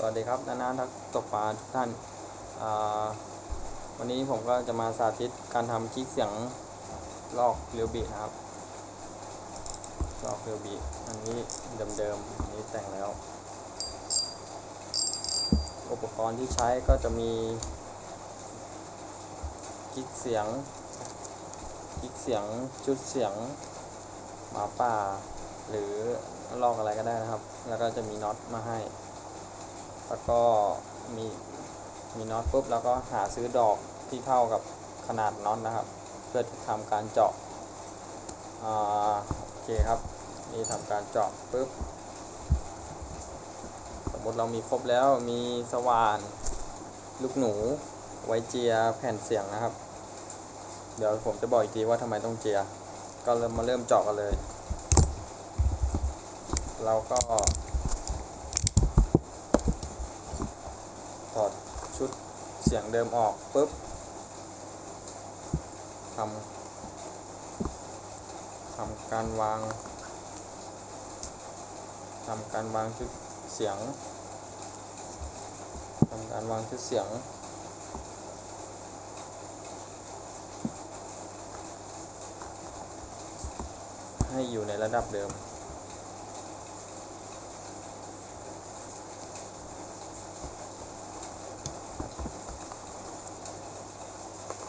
สวัสดีครับนานาทักตกปลาทุกท่านวันนี้ผมก็จะมาสาธิตการทำคลิกเสียงลอกเรียวบีนะครับ ลอกเรียวบีอันนี้เดิมๆอันนี้แต่งแล้ว อุปกรณ์ที่ใช้ก็จะมีคลิกเสียงคลิกเสียงชุดเสียงหมาป่า หรือลอกอะไรก็ได้นะครับ แล้วก็จะมีน็อตมาให้ แล้วก็มีมีน็อตปุ๊บแล้วก็หาซื้อดอกที่เท่ากับขนาดน็อตนะครับ เพื่อทำการเจาะอ่าโอเคครับนี่ทำการเจาะปุ๊บสมมติเรามีครบแล้วมีสว่านลูกหนูไว้เจียแผ่นเสียงนะครับ เดี๋ยวผมจะบอกอีกทีว่าทำไมต้องเจีย ก็เริ่มมาเริ่มเจาะกันเลย เราก็ถอดชุด เสียงเดิมออกปุ๊บทำทำการวางทำการวางชุดเสียงทำการวางชุดเสียงให้อยู่ในระดับเดิม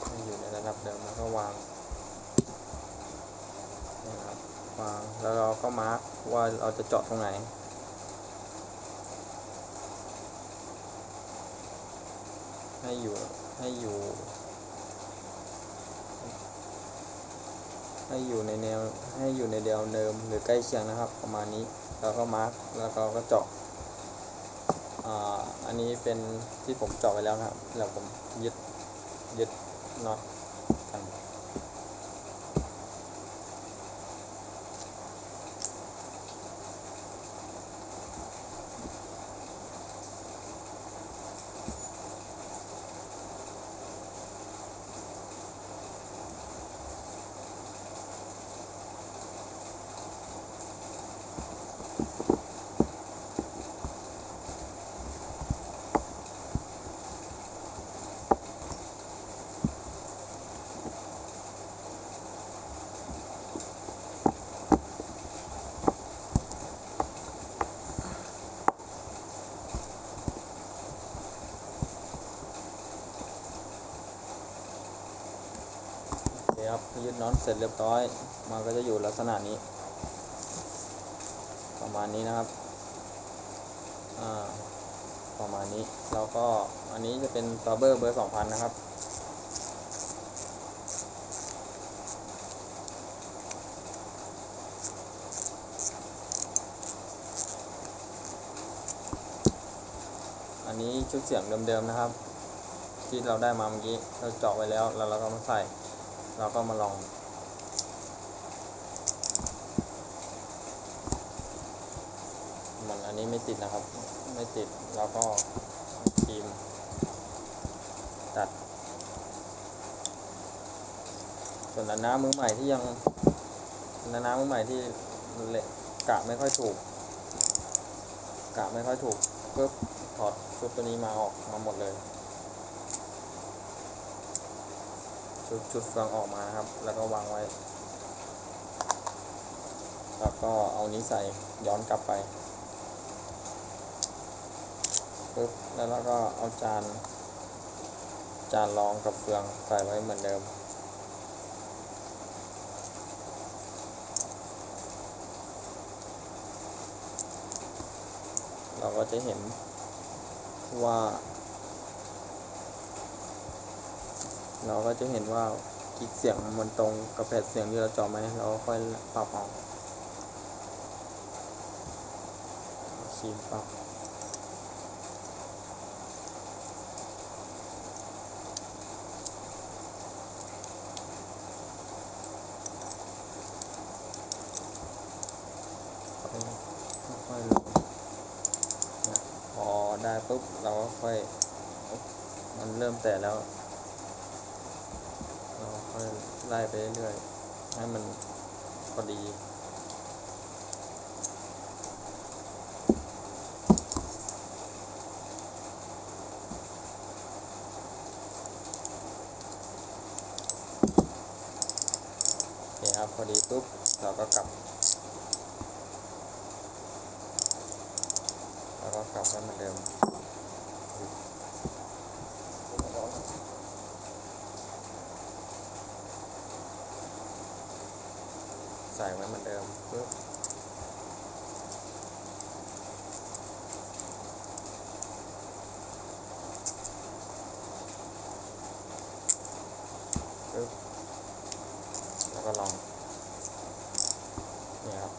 ให้อยู่ในระดับเดิมแล้ว ก็วางนะครับวางแล้วเราก็มาร์กว่าเราจะเจาะตรงไหนให้อยู่ให้อยู่ ให้อยู่ในแนวให้อยู่ในแนวเดิมหรือใกล้เคียงนะครับ ประมาณนี้แล้วก็มาร์กแล้วก็ก็เจาะอันนี้เป็นที่ผมเจาะไปแล้วนะครับแล้วผมยึดยึดน็อตกัน ยึดน็อตเสร็จเรียบร้อย มันก็จะอยู่ลักษณะนี้ ประมาณนี้นะครับประมาณนี้แล้วก็อันนี้จะเป็นซาเบอร์เบอร์สองพันนะครับ อันนี้ชุดเสียงเดิมๆนะครับ ที่เราได้มาเมื่อกี้เราเจาะไว้แล้วแล้วเราก็มาใส่ เราก็มาลอง มันอันนี้ไม่ติดนะครับ ไม่ติดแล้วก็ครีมตัด ส่วนอันน้ามือใหม่ที่ยังอันน้ามือใหม่ที่เละกะไม่ค่อยถูกกะไม่ค่อยถูกปุ๊บถอดชุดตัวนี้มาออกมาหมดเลย ชุดชุดฟองออกมาครับ แล้วก็วางไว้ แล้วก็เอานี้ใส่ย้อนกลับไปปึ๊บแล้วเราก็เอาจาน จานรองกับเฟืองใส่ไว้เหมือนเดิมเราก็จะเห็นว่า เราก็จะเห็นว่าคลิกเสียงมันตรงกับแผ่นเสียงที่เราจาะไหมเราก็ค่อยปรับเอาคีมปรับค่อยลงพอได้ปุ๊บเราก็ค่อยมันเริ่มแตะแล้ว ไล่ไปเรื่อยๆ ให้มันพอดีนี่ครับพอดีปุ๊บเราก็กลับแล้วก็กลับให้เมืนเดิม ใส่ไว้เหมือนเดิมปุ๊บปึ๊บแล้วก็ลองนี่ครับ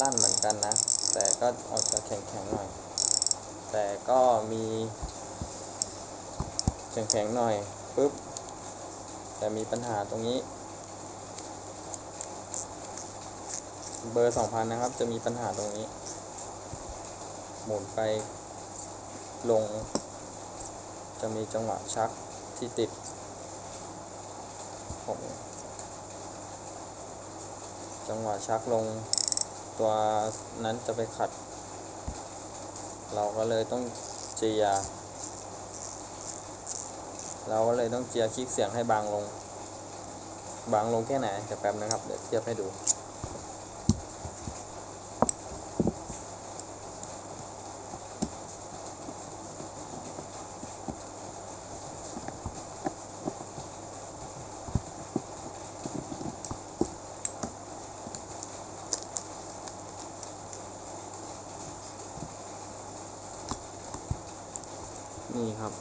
ลั่นเหมือนกันนะ แต่ก็ออกจะแข็งๆหน่อย แต่ก็มีแข็งๆหน่อยปุ๊บแต่มีปัญหาตรงนี้ เบอร์2000นะครับ จะมีปัญหาตรงนี้ หมุนไปลง จะมีจังหวะชักที่ติดผมจังหวะชักลงตัวนั้นจะไปขัด เราก็เลยต้องเจีย เราก็เลยต้องเจียคลิกเสียงให้บางลง บางลงแค่ไหนเดี๋ยวแป๊บนะครับ เดี๋ยวเทียบให้ดู นี่ครับ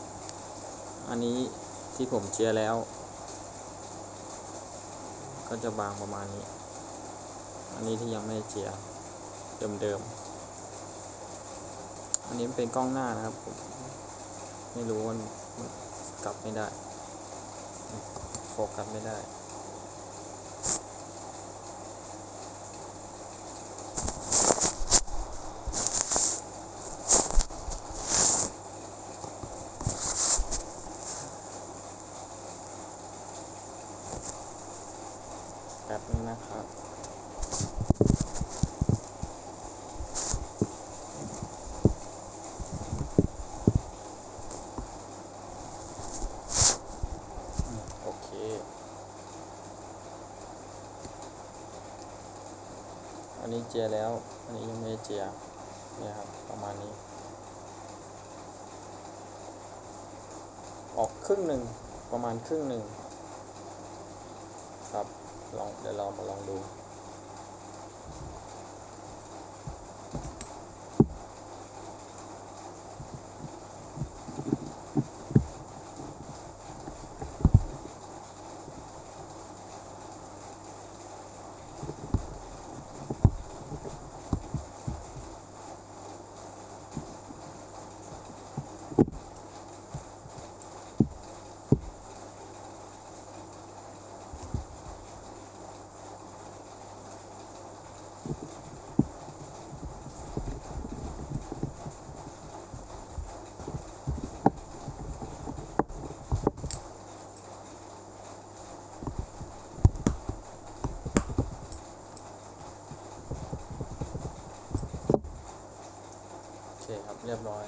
อันนี้ที่ ผมเชียร์แล้ว ก็จะบางประมาณนี้ อันนี้ที่ยังไม่เชียร์เดิมๆ อันนี้เป็นกล้องหน้านะครับผมไม่รู้ว่ามันกลับไม่ได้ โฟกัสไม่ได้ แป๊บนึงนะครับ อืมโอเค อันนี้เจียแล้ว อันนี้ยังไม่เจียเนี่ยครับประมาณนี้ ออกครึ่งหนึ่งประมาณครึ่งหนึ่งครับลองเดี๋ยวเรามาลองดู โอเคครับ เรียบร้อย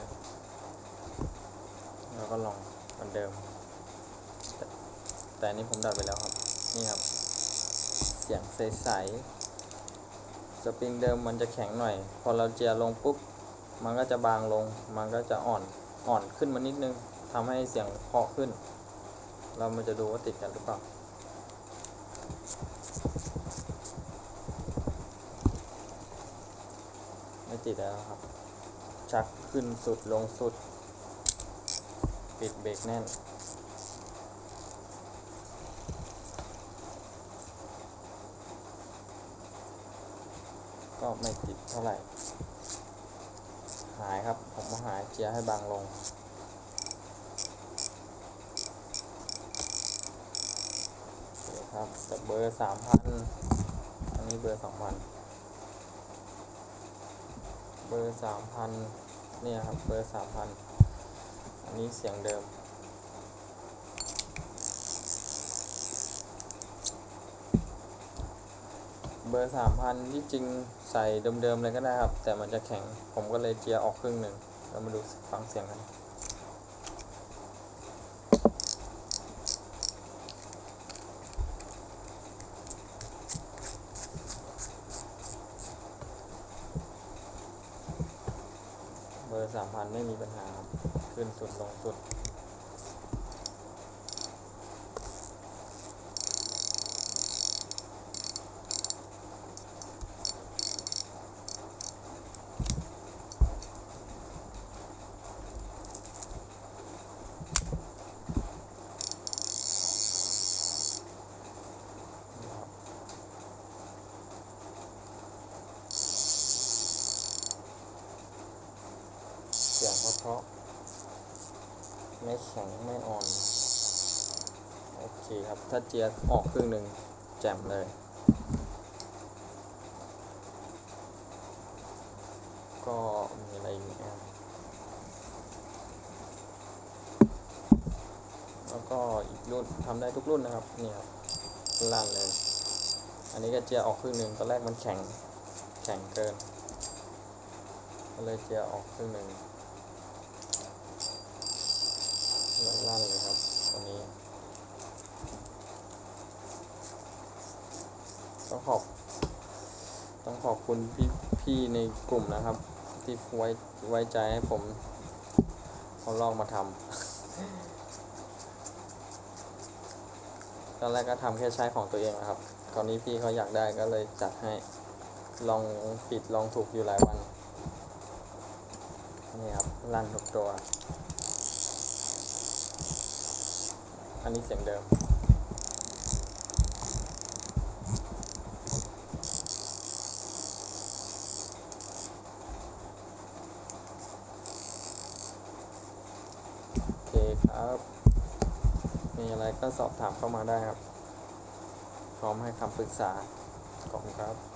แล้วก็ลองเหมือนเดิม แต่แต่อันนี้ผมดัดไปแล้วครับ นี่ครับ เสียงใสๆ สปริงเดิมมันจะแข็งหน่อย พอเราเจียลงปุ๊บ มันก็จะบางลง มันก็จะอ่อน อ่อนขึ้นมานิดนึงทำให้เสียงเพาะขึ้น เรามาจะดูว่าติดกันหรือเปล่า ไม่ติดแล้วครับ ชักขึ้นสุดลงสุด ปิดเบรกแน่น ก็ ไม่ติดเท่าไหร่ หายครับ ผมมาหายเจียร์ให้บางลง ครับแต่เบอร์สามพันอันนี้เบอร์สองพันเบอร์สามพันเนี่ยครับ เบอร์สามพันอันนี้เสียงเดิม เบอร์สามพันที่จริงใส่เดิมๆเลยก็ได้ครับ แต่มันจะแข็งผมก็เลยเจียออกครึ่งหนึ่งเรามาดูฟังเสียงกันเบอร์สามพันไม่มีปัญหาครับขึ้นสุดลงสุด เพราะเพราะ ไม่แข็งไม่อ่อน โอเคครับ ถ้าเจียออกครึ่งหนึ่งแจ่มเลย ก็มีอะไรอีกไหมครับแล้วก็อีกรุ่นทำได้ทุกรุ่นนะครับ นี่ครับลั่นเลย อันนี้ก็เจียออกครึ่งหนึ่งตอนแรกมันแข็ง แข็งเกินก็เลยเจียออกครึ่งหนึ่งลั่นๆเลยครับตัว นี้ ต้องขอบ ต้องขอบคุณพี่พี่ในกลุ่มนะครับ ที่ไว้ไว้ใจให้ผมเอาลองมาทำตอนแรกก็ทำแค่ใช้ของตัวเองนะครับคราวนี้พี่เขาอยากได้ก็เลยจัดให้ลองผิดลองถูกอยู่หลายวัน นี่ครับลั่นทุกตัว อันนี้เสียงเดิม โอเคครับ มีอะไรก็สอบถามเข้ามาได้ครับ พร้อมให้คำปรึกษาขอบคุณครับ